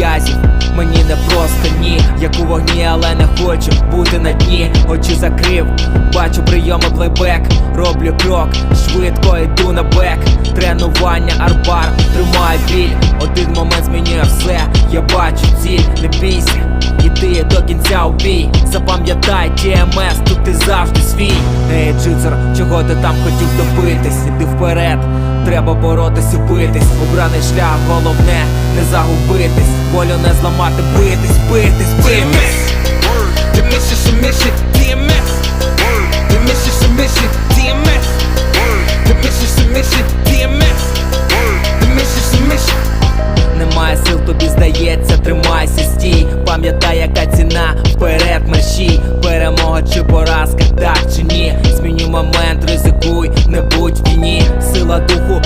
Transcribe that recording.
м'язів. Мені не просто ні, як у вогні, але не хочу бути на дні. Очі закрив, бачу прийоми плейбек, роблю крок, швидко йду на бек. Тренування, арбар, тримаю біль. Один момент змінює все. Я бачу ціль, не бійся. Іди до кінця у бій Запам'ятай, TMS, тут ти завжди свій Ей, джицер, чого ти там хотів добитись? Іди вперед, треба боротись і битись Обраний шлях, головне не загубитись Волю не зламати, битись, битись, битись The mission submission, DMS. The mission submission, DMS. The mission submission, DMS. The submission. Немає сил, тобі здається, тримайся, стій Пам'ятай, яка ціна, вперед мерщій Перемога чи поразка, так чи ні Зміню момент, ризикуй, не будь в тіні Сила духу